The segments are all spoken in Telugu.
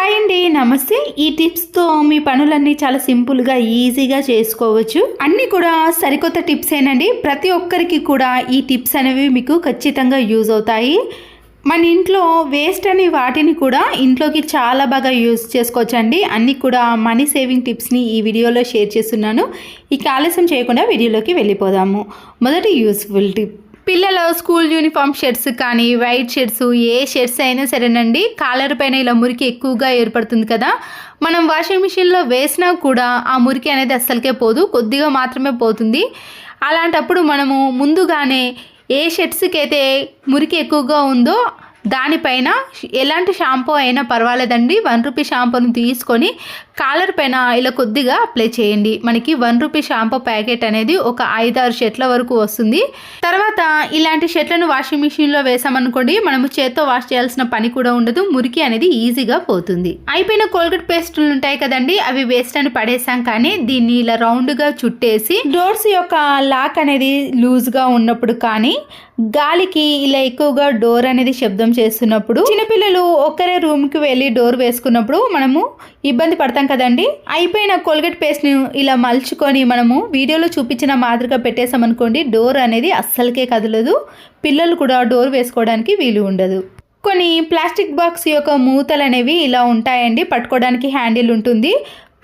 హాయ్ అండి నమస్తే. ఈ టిప్స్తో మీ పనులన్నీ చాలా సింపుల్గా ఈజీగా చేసుకోవచ్చు. అన్నీ కూడా సరికొత్త టిప్స్ ఏనండి ప్రతి ఒక్కరికి కూడా ఈ టిప్స్ అనేవి మీకు ఖచ్చితంగా యూజ్ అవుతాయి. మన ఇంట్లో వేస్ట్ అనే వాటిని కూడా ఇంట్లోకి చాలా బాగా యూజ్ చేసుకోవచ్చండి. అన్నీ కూడా మనీ సేవింగ్ టిప్స్ని ఈ వీడియోలో షేర్ చేస్తున్నాను. ఇక ఆలస్యం చేయకుండా వీడియోలోకి వెళ్ళిపోదాము. మొదటి యూస్ఫుల్ టిప్. పిల్లల స్కూల్ యూనిఫామ్ షర్ట్స్ కానీ వైట్ షర్ట్స్ ఏ షర్ట్స్ అయినా సరేనండి. కాలర్ పైన ఇలా మురికి ఎక్కువగా ఏర్పడుతుంది కదా. మనం వాషింగ్ మిషన్లో వేసినా కూడా ఆ మురికి అనేది అస్సలకే పోదు. కొద్దిగా మాత్రమే పోతుంది. అలాంటప్పుడు మనము ముందుగానే ఏ షర్ట్స్కి అయితే మురికి ఎక్కువగా ఉందో దానిపైన ఎలాంటి షాంపూ అయినా పర్వాలేదండి. వన్ రూపీ షాంపూని తీసుకొని కాలర్ పైన ఇలా కొద్దిగా అప్లై చేయండి. మనకి వన్ రూపీ షాంపూ ప్యాకెట్ అనేది ఒక ఐదారు షర్ట్ల వరకు వస్తుంది. తర్వాత ఇలాంటి షర్ట్లను వాషింగ్ మిషన్లో వేసామనుకోండి మనము చేత్తో వాష్ చేయాల్సిన పని కూడా ఉండదు. మురికి అనేది ఈజీగా పోతుంది. అయిపోయిన కోల్గేట్ పేస్టులు ఉంటాయి కదండి అవి వేస్ట్ అని పడేసాం కానీ దీన్ని ఇలా రౌండ్గా చుట్టేసి డోర్స్ యొక్క లాక్ అనేది లూజ్గా ఉన్నప్పుడు కానీ గాలికి ఇలా ఎక్కువగా డోర్ అనేది శబ్దం చేస్తున్నప్పుడు చిన్నపిల్లలు ఒక్కరే రూమ్కి వెళ్ళి డోర్ వేసుకున్నప్పుడు మనము ఇబ్బంది పడతాం కదండి. అయిపోయిన కోల్గేట్ పేస్ట్ని ఇలా మలుచుకొని మనము వీడియోలో చూపించిన మాదిరిగా పెట్టేసామనుకోండి డోర్ అనేది అస్సలకే కదలదు. పిల్లలు కూడా డోర్ వేసుకోవడానికి వీలు ఉండదు. కొన్ని ప్లాస్టిక్ బాక్స్ యొక్క మూతలు అనేవి ఇలా ఉంటాయండి పట్టుకోవడానికి హ్యాండిల్ ఉంటుంది.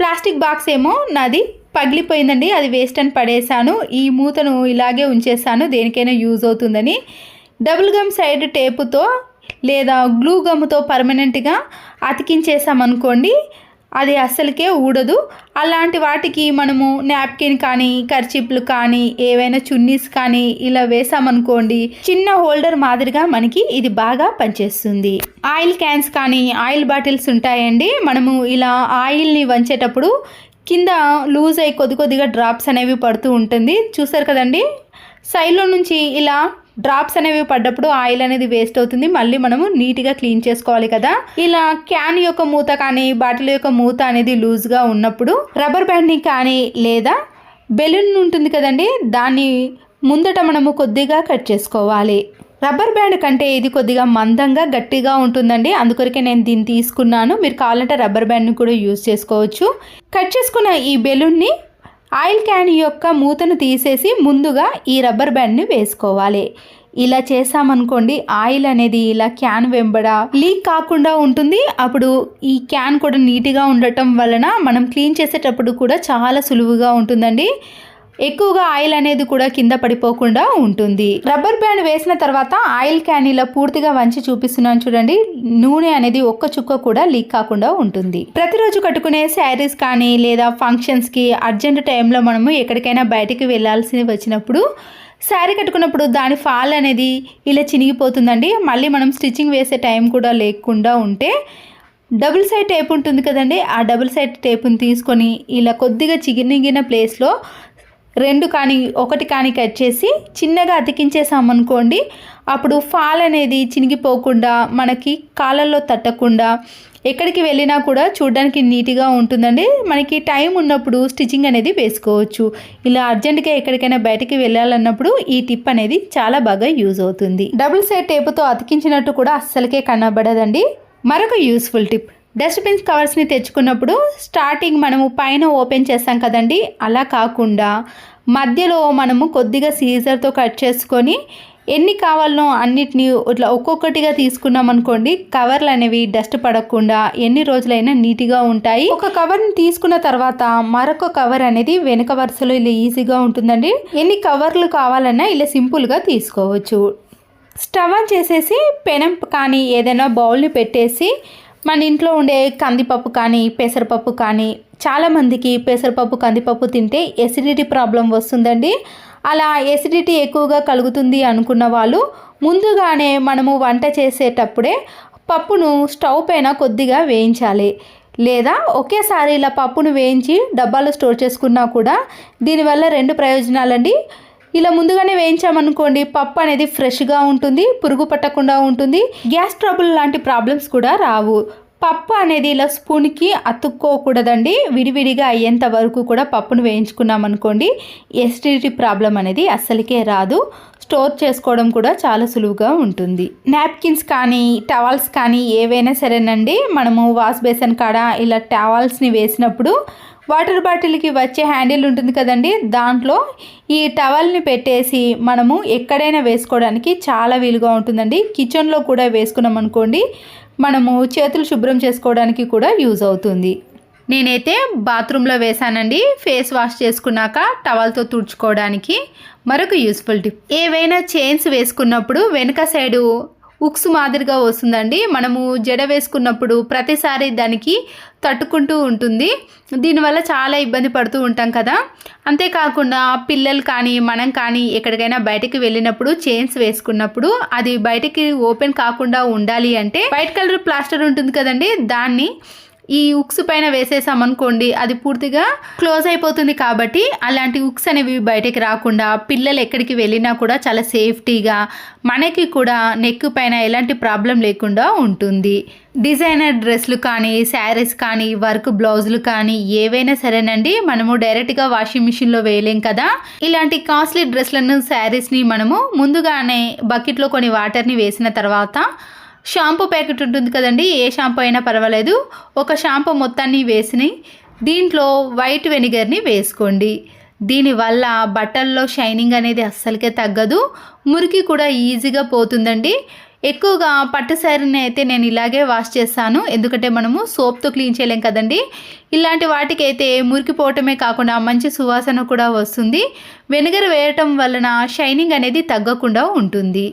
ప్లాస్టిక్ బాక్స్ ఏమో నాది పగిలిపోయిందండి అది వేస్ట్ అని పడేశాను. ఈ మూతను ఇలాగే ఉంచేసాను దేనికైనా యూజ్ అవుతుందని. డబుల్ గమ్ సైడ్ టేపుతో లేదా గ్లూ గమ్తో పర్మనెంట్గా అతికించేసామనుకోండి అది అస్సలకే ఊడదు. అలాంటి వాటికి మనము నాప్కిన్ కానీ కర్చిప్లు కానీ ఏవైనా చున్నీస్ కానీ ఇలా వేసామనుకోండి చిన్న హోల్డర్ మాదిరిగా మనకి ఇది బాగా పనిచేస్తుంది. ఆయిల్ క్యాన్స్ కానీ ఆయిల్ బాటిల్స్ ఉంటాయండి. మనము ఇలా ఆయిల్ని వంచేటప్పుడు కింద లూజ్ అయ్యి కొద్ది కొద్దిగా డ్రాప్స్ అనేవి పడుతూ ఉంటుంది. చూసారు కదండి? సైడ్లో నుంచి ఇలా డ్రాప్స్ అనేవి పడ్డప్పుడు ఆయిల్ అనేది వేస్ట్ అవుతుంది. మళ్ళీ మనము నీట్గా క్లీన్ చేసుకోవాలి కదా. ఇలా క్యాన్ యొక్క మూత కానీ బాటిల్ యొక్క మూత అనేది లూజ్గా ఉన్నప్పుడు రబ్బర్ బ్యాండ్ని కానీ లేదా బెలూన్ ఉంటుంది కదండి? దాన్ని ముందట మనము కొద్దిగా కట్ చేసుకోవాలి. రబ్బర్ బ్యాండ్ కంటే ఇది కొద్దిగా మందంగా గట్టిగా ఉంటుందండి. అందుకొరకే నేను దీన్ని తీసుకున్నాను. మీరు కావాలంటే రబ్బర్ బ్యాండ్ని కూడా యూజ్ చేసుకోవచ్చు. కట్ చేసుకున్న ఈ బెలూన్ని ఆయిల్ క్యాన్ యొక్క మూతను తీసేసి ముందుగా ఈ రబ్బర్ బ్యాండ్ని వేసుకోవాలి. ఇలా చేసామనుకోండి ఆయిల్ అనేది ఇలా క్యాన్ వెంబడ లీక్ కాకుండా ఉంటుంది. అప్పుడు ఈ క్యాన్ కూడా నీట్గా ఉండటం వలన మనం క్లీన్ చేసేటప్పుడు కూడా చాలా సులువుగా ఉంటుందండి. ఎక్కువగా ఆయిల్ అనేది కూడా కింద పడిపోకుండా ఉంటుంది. రబ్బర్ బ్యాండ్ వేసిన తర్వాత ఆయిల్ క్యాన్ ఇలా పూర్తిగా వంచి చూపిస్తున్నాను చూడండి. నూనె అనేది ఒక్క చుక్క కూడా లీక్ కాకుండా ఉంటుంది. ప్రతిరోజు కట్టుకునే శారీస్ కానీ లేదా ఫంక్షన్స్కి అర్జెంట్ టైంలో మనము ఎక్కడికైనా బయటికి వెళ్ళాల్సి వచ్చినప్పుడు శారీ కట్టుకున్నప్పుడు దాని ఫాల్ అనేది ఇలా చినిగిపోతుందండి. మళ్ళీ మనం స్టిచ్చింగ్ వేసే టైం కూడా లేకుండా ఉంటే డబుల్ సైడ్ టేప్ ఉంటుంది కదండి. ఆ డబుల్ సైడ్ టేప్ని తీసుకొని ఇలా కొద్దిగా చిగినిగిన ప్లేస్లో రెండు కానీ ఒకటి కానీ కట్ చేసి చిన్నగా అతికించేసామనుకోండి అప్పుడు ఫాల్ అనేది చినిగిపోకుండా మనకి కాళ్ళల్లో తట్టకుండా ఎక్కడికి వెళ్ళినా కూడా చూడడానికి నీట్గా ఉంటుందండి. మనకి టైం ఉన్నప్పుడు స్టిచ్చింగ్ అనేది వేసుకోవచ్చు. ఇలా అర్జెంటుగా ఎక్కడికైనా బయటికి వెళ్ళాలన్నప్పుడు ఈ టిప్ అనేది చాలా బాగా యూజ్ అవుతుంది. డబుల్ సైడ్ టేపుతో అతికించినట్టు కూడా అస్సలకే కనబడదండి. మరొక యూస్ఫుల్ టిప్. డస్ట్బిన్స్ కవర్స్ని తెచ్చుకున్నప్పుడు స్టార్టింగ్ మనము పైన ఓపెన్ చేస్తాం కదండి. అలా కాకుండా మధ్యలో మనము కొద్దిగా సీజర్తో కట్ చేసుకొని ఎన్ని కావాలనో అన్నిటినీ ఇట్లా ఒక్కొక్కటిగా తీసుకున్నాం అనుకోండి కవర్లు అనేవి డస్ట్ పడకుండా ఎన్ని రోజులైనా నీట్గా ఉంటాయి. ఒక కవర్ని తీసుకున్న తర్వాత మరొక కవర్ అనేది వెనుక వరుసలో ఇలా ఈజీగా ఉంటుందండి. ఎన్ని కవర్లు కావాలన్నా ఇలా సింపుల్గా తీసుకోవచ్చు. స్టవ్ ఆన్ చేసేసి పెనం కానీ ఏదైనా బౌల్ని పెట్టేసి మన ఇంట్లో ఉండే కందిపప్పు కానీ పెసరపప్పు కానీ చాలామందికి పెసరపప్పు కందిపప్పు తింటే ఎసిడిటీ ప్రాబ్లం వస్తుందండి. అలా ఎసిడిటీ ఎక్కువగా కలుగుతుంది అనుకున్న వాళ్ళు ముందుగానే మనము వంట చేసేటప్పుడే పప్పును స్టవ్ పైన కొద్దిగా వేయించాలి. లేదా ఒకేసారి ఇలా పప్పును వేయించి డబ్బాలో స్టోర్ చేసుకున్నా కూడా దీనివల్ల రెండు ప్రయోజనాలండి. ఇలా ముందుగానే వేయించామనుకోండి పప్పు అనేది ఫ్రెష్గా ఉంటుంది పురుగు పట్టకుండా ఉంటుంది గ్యాస్ ట్రబుల్ లాంటి ప్రాబ్లమ్స్ కూడా రావు. పప్పు అనేది ఇలా స్పూన్కి అతుక్కోకూడదండి. విడివిడిగా అయ్యేంత వరకు కూడా పప్పును వేయించుకున్నాం అనుకోండి ఎసిడిటీ ప్రాబ్లం అనేది అస్సలకే రాదు. స్టోర్ చేసుకోవడం కూడా చాలా సులువుగా ఉంటుంది. నాప్కిన్స్ కానీ టవల్స్ కానీ ఏవైనా సరేనండి. మనము వాష్ బేసన్ కాడ ఇలా టవల్స్ని వేసినప్పుడు వాటర్ బాటిల్కి వచ్చే హ్యాండిల్ ఉంటుంది కదండి. దాంట్లో ఈ టవల్ని పెట్టేసి మనము ఎక్కడైనా వేసుకోవడానికి చాలా వీలుగా ఉంటుందండి. కిచెన్లో కూడా వేసుకున్నాం అనుకోండి మనము చేతులు శుభ్రం చేసుకోవడానికి కూడా యూజ్ అవుతుంది. నేనైతే బాత్రూంలో వేసానండి ఫేస్ వాష్ చేసుకున్నాక టవల్తో తుడుచుకోవడానికి మరొక యూస్ఫుల్ టిప్. ఏవైనా చైన్స్ వేసుకున్నప్పుడు వెనుక సైడు ఉక్స్ మాదిరిగా వస్తుందండి. మనము జడ వేసుకున్నప్పుడు ప్రతిసారి దానికి తట్టుకుంటూ ఉంటుంది. దీనివల్ల చాలా ఇబ్బంది పడుతూ ఉంటాం కదా. అంతేకాకుండా పిల్లలు కానీ మనం కానీ ఎక్కడికైనా బయటకు వెళ్ళినప్పుడు చైన్స్ వేసుకున్నప్పుడు అది బయటికి ఓపెన్ కాకుండా ఉండాలి అంటే వైట్ కలర్ ప్లాస్టర్ ఉంటుంది కదండి. దాన్ని ఈ ఉక్స్ పైన వేసేసామనుకోండి అది పూర్తిగా క్లోజ్ అయిపోతుంది కాబట్టి అలాంటి ఉక్స్ అనేవి బయటకి రాకుండా పిల్లలు ఎక్కడికి వెళ్ళినా కూడా చాలా సేఫ్టీగా మనకి కూడా నెక్ పైన ఎలాంటి ప్రాబ్లం లేకుండా ఉంటుంది. డిజైనర్ డ్రెస్లు కానీ శారీస్ కానీ వర్క్ బ్లౌజులు కానీ ఏవైనా సరేనండి మనము డైరెక్ట్గా వాషింగ్ మిషన్లో వేయలేం కదా. ఇలాంటి కాస్ట్లీ డ్రెస్లను శారీస్ని మనము ముందుగానే బకెట్లో కొన్ని వాటర్ని వేసిన తర్వాత షాంపూ ప్యాకెట్ ఉంటుంది కదండి ఏ షాంపూ అయినా పర్వాలేదు. ఒక షాంపూ మొత్తాన్ని వేసి దీంట్లో వైట్ వెనిగర్ని వేసుకోండి. దీనివల్ల బట్టల్లో షైనింగ్ అనేది అస్సలకే తగ్గదు. మురికి కూడా ఈజీగా పోతుందండి. ఎక్కువగా పట్టు శారీని అయితే నేను ఇలాగే వాష్ చేస్తాను. ఎందుకంటే మనము సోప్తో క్లీన్ చేయలేం కదండి. ఇలాంటి వాటికి అయితే మురికిపోవటమే కాకుండా మంచి సువాసన కూడా వస్తుంది. వెనిగర్ వేయటం వలన షైనింగ్ అనేది తగ్గకుండా ఉంటుంది.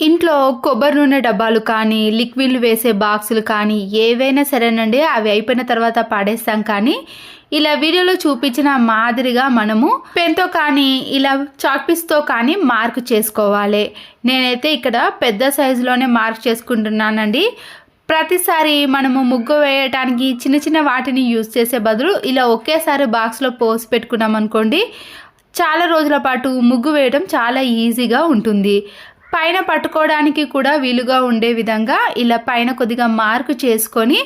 ఇంట్లో కొబ్బరి నూనె డబ్బాలు కానీ లిక్విడ్లు వేసే బాక్సులు కానీ ఏవైనా సరేనండి అవి అయిపోయిన తర్వాత పాడేస్తాం కానీ ఇలా వీడియోలో చూపించిన మాదిరిగా మనము పెన్తో కానీ ఇలా చాక్పీస్తో కానీ మార్క్ చేసుకోవాలి. నేనైతే ఇక్కడ పెద్ద సైజులోనే మార్క్ చేసుకుంటున్నానండి. ప్రతిసారి మనము ముగ్గు వేయటానికి చిన్న చిన్న వాటిని యూజ్ చేసే బదులు ఇలా ఒకేసారి బాక్స్లో పోసి పెట్టుకున్నాం అనుకోండి చాలా రోజుల పాటు ముగ్గు వేయడం చాలా ఈజీగా ఉంటుంది. పైన పట్టుకోవడానికి కూడా వీలుగా ఉండే విధంగా ఇలా పైన కొద్దిగా మార్కు చేసుకొని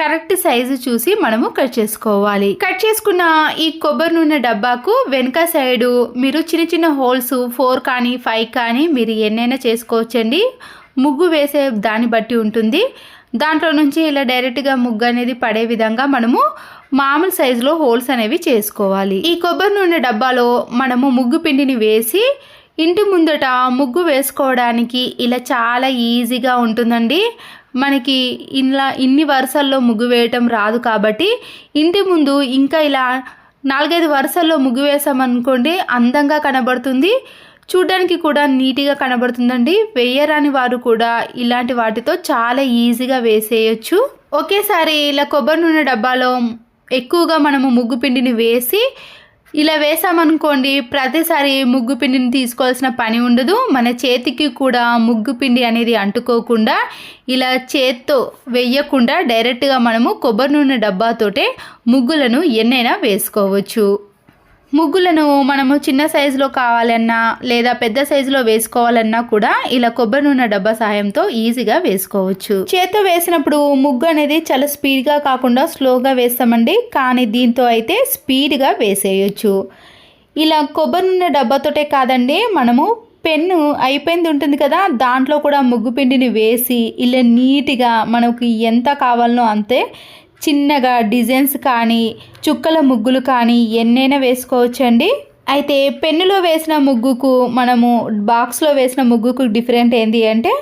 కరెక్ట్ సైజు చూసి మనము కట్ చేసుకోవాలి. కట్ చేసుకున్న ఈ కొబ్బరి నూనె డబ్బాకు వెనక సైడు మీరు చిన్న చిన్న హోల్స్ ఫోర్ కానీ ఫైవ్ కానీ మీరు ఎన్నైనా చేసుకోవచ్చండి. ముగ్గు వేసే దాన్ని బట్టి ఉంటుంది. దాంట్లో నుంచి ఇలా డైరెక్ట్గా ముగ్గు అనేది పడే విధంగా మనము మామూలు సైజులో హోల్స్ అనేవి చేసుకోవాలి. ఈ కొబ్బరి నూనె డబ్బాలో మనము ముగ్గు పిండిని వేసి ఇంటి ముందట ముగ్గు వేసుకోవడానికి ఇలా చాలా ఈజీగా ఉంటుందండి. మనకి ఇలా ఇన్ని వరుసల్లో ముగ్గు వేయటం రాదు కాబట్టి ఇంటి ముందు ఇంకా ఇలా నాలుగైదు వరుసల్లో ముగ్గు వేసామనుకోండి అందంగా కనబడుతుంది. చూడడానికి కూడా నీట్గా కనబడుతుందండి. వేయరాని వారు కూడా ఇలాంటి వాటితో చాలా ఈజీగా వేసేయచ్చు. ఒకేసారి ఇలా కొబ్బరి నూనె డబ్బాలో ఎక్కువగా మనము ముగ్గు పిండిని వేసి ఇలా వేసామనుకోండి ప్రతిసారి ముగ్గు పిండిని తీసుకోవాల్సిన పని ఉండదు. మన చేతికి కూడా ముగ్గు పిండి అనేది అంటుకోకుండా ఇలా చేత్తో వేయకుండా డైరెక్ట్గా మనము కొబ్బరి నూనె డబ్బాతోటే ముగ్గులను ఎన్నైనా వేసుకోవచ్చు. ముగ్గులను మనము చిన్న సైజులో కావాలన్నా లేదా పెద్ద సైజులో వేసుకోవాలన్నా కూడా ఇలా కొబ్బరి నూనె డబ్బా సహాయంతో ఈజీగా వేసుకోవచ్చు. చేత్తో వేసినప్పుడు ముగ్గు అనేది చాలా స్పీడ్గా కాకుండా స్లోగా వేస్తామండి. కానీ దీంతో అయితే స్పీడ్గా వేసేయచ్చు. ఇలా కొబ్బరి నూనె డబ్బాతోటే కాదండి మనము పెన్ను అయిపోయింది ఉంటుంది కదా దాంట్లో కూడా ముగ్గు పిండిని వేసి ఇలా నీట్గా మనకు ఎంత కావాలనో అంతే చిన్నగా డిజైన్స్ కానీ చుక్కల ముగ్గులు కానీ ఎన్నైనా వేసుకోవచ్చండి. అయితే పెన్నులో వేసిన ముగ్గుకు మనము బాక్స్లో వేసిన ముగ్గుకు డిఫరెంట్ ఏంటి అంటే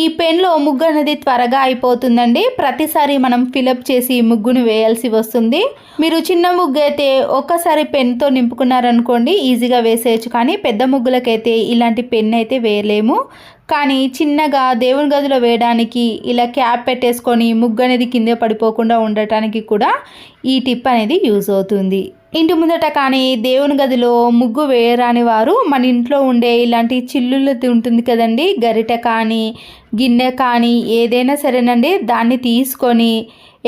ఈ పెన్లో ముగ్గు అనేది త్వరగా అయిపోతుందండి. ప్రతిసారి మనం ఫిలప్ చేసి ముగ్గును వేయాల్సి వస్తుంది. మీరు చిన్న ముగ్గు అయితే ఒక్కసారి పెన్తో నింపుకున్నారనుకోండి ఈజీగా వేసేయచ్చు. కానీ పెద్ద ముగ్గులకైతే ఇలాంటి పెన్ అయితే వేయలేము. కానీ చిన్నగా దేవుని గదిలో వేయడానికి ఇలా క్యాప్ పెట్టేసుకొని ముగ్గు అనేది కింద పడిపోకుండా ఉండటానికి కూడా ఈ టిప్ అనేది యూజ్ అవుతుంది. ఇంటి ముందట కానీ దేవుని గదిలో ముగ్గు వేయరాని వారు మన ఇంట్లో ఉండే ఇలాంటి చిల్లులది ఉంటుంది కదండి. గరిట కానీ గిన్నె కానీ ఏదైనా సరేనండి. దాన్ని తీసుకొని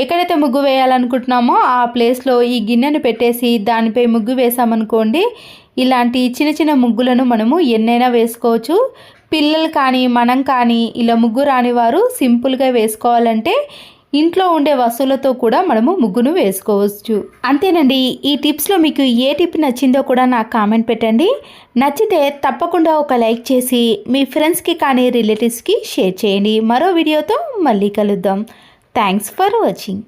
ఎక్కడైతే ముగ్గు వేయాలనుకుంటున్నామో ఆ ప్లేస్లో ఈ గిన్నెను పెట్టేసి దానిపై ముగ్గు వేసామనుకోండి ఇలాంటి చిన్న చిన్న ముగ్గులను మనము ఎన్నైనా వేసుకోవచ్చు. పిల్లలు కానీ మనం కానీ ఇలా ముగ్గు రాని వారు సింపుల్గా వేసుకోవాలంటే ఇంట్లో ఉండే వస్తువులతో కూడా మనము ముగ్గును వేసుకోవచ్చు. అంతేనండి ఈ టిప్స్లో మీకు ఏ టిప్ నచ్చిందో కూడా నాకు కామెంట్ పెట్టండి. నచ్చితే తప్పకుండా ఒక లైక్ చేసి మీ ఫ్రెండ్స్కి కానీ రిలేటివ్స్కి షేర్ చేయండి. మరో వీడియోతో మళ్ళీ కలుద్దాం. Thanks for watching.